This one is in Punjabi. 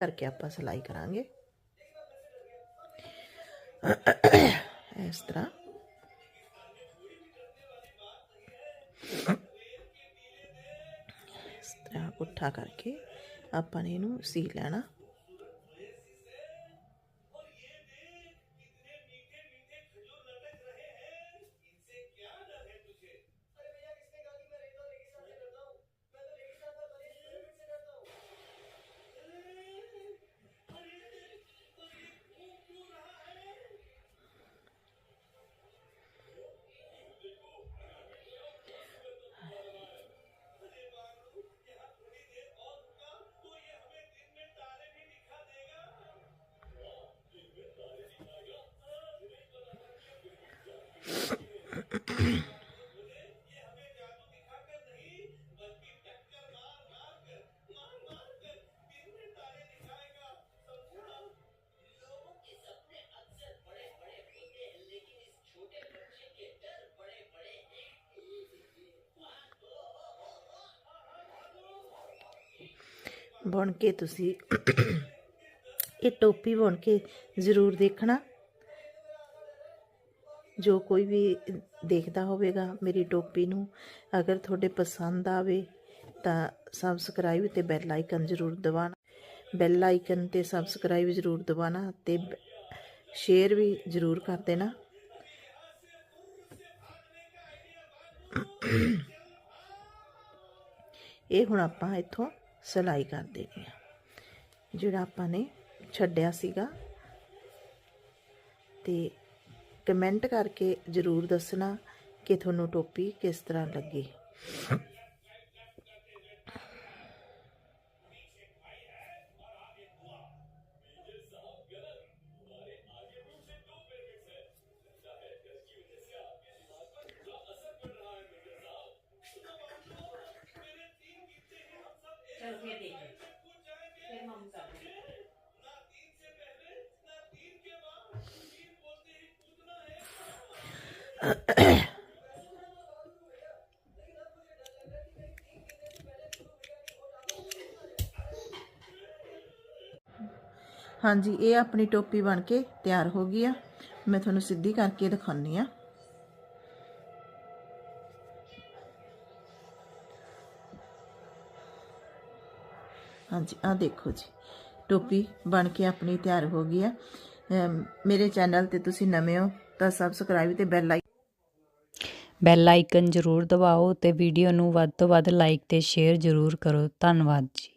ਕਰਕੇ ਆਪਾਂ ਸਿਲਾਈ ਕਰਾਂਗੇ। ਇਸ ਤਰ੍ਹਾਂ। ਇਸ ਤਰ੍ਹਾਂ ਉੱਠਾ ਕਰਕੇ ਆਪਾਂ ਨੇ ਇਹਨੂੰ ਸੀ ਲੈਣਾ। ਬੁਣ ਕੇ ਤੁਸੀਂ ਇਹ ਟੋਪੀ ਬੁਣ ਕੇ ਜ਼ਰੂਰ ਦੇਖਣਾ ਜੋ ਕੋਈ ਵੀ ਦੇਖਦਾ ਹੋਵੇਗਾ ਮੇਰੀ ਟੋਪੀ ਨੂੰ, ਅਗਰ ਤੁਹਾਡੇ ਪਸੰਦ ਆਵੇ ਤਾਂ ਸਬਸਕ੍ਰਾਈਬ ਤੇ ਬੈਲ ਆਈਕਨ ਜ਼ਰੂਰ ਦਬਾਣਾ ਬੈਲ ਆਈਕਨ ਤੇ ਸਬਸਕ੍ਰਾਈਬ ਜ਼ਰੂਰ ਦਬਾਣਾ ਤੇ ਸ਼ੇਅਰ ਵੀ ਜ਼ਰੂਰ ਕਰ ਦੇਣਾ। ਇਹ ਹੁਣ ਆਪਾਂ ਇੱਥੋਂ ਸਿਲਾਈ ਕਰ ਦੇਣੀ ਆ। ਜਿਹੜਾ ਆਪਾਂ ਨੇ ਛੱਡਿਆ ਸੀਗਾ ਤੇ ਕਮੈਂਟ ਕਰਕੇ ਜ਼ਰੂਰ ਦੱਸਣਾ ਕਿ ਤੁਹਾਨੂੰ ਟੋਪੀ ਕਿਸ ਤਰ੍ਹਾਂ ਲੱਗੀ। चल ਹਾਂਜੀ ਇਹ ਆਪਣੀ ਟੋਪੀ ਬਣ ਕੇ ਤਿਆਰ ਹੋ ਗਈ ਆ ਮੈਂ ਤੁਹਾਨੂੰ ਸਿੱਧੀ ਕਰਕੇ ਦਿਖਾਉਣੀ ਆ ਹਾਂਜੀ ਆ ਦੇਖੋ ਜੀ ਟੋਪੀ ਬਣ ਕੇ ਆਪਣੀ ਤਿਆਰ ਹੋ ਗਈ ਆ ਅਮ, ਮੇਰੇ ਚੈਨਲ ਤੇ ਤੁਸੀਂ ਨਵੇਂ ਹੋ ਤਾਂ ਸਬਸਕ੍ਰਾਈਬ ਤੇ ਬੈਲ ਆਈ ਬੈਲ ਆਈਕਨ ਜ਼ਰੂਰ ਦਬਾਓ ਅਤੇ ਵੀਡੀਓ ਨੂੰ ਵੱਧ ਤੋਂ ਵੱਧ ਲਾਈਕ ਅਤੇ ਸ਼ੇਅਰ ਜ਼ਰੂਰ ਕਰੋ। ਧੰਨਵਾਦ ਜੀ।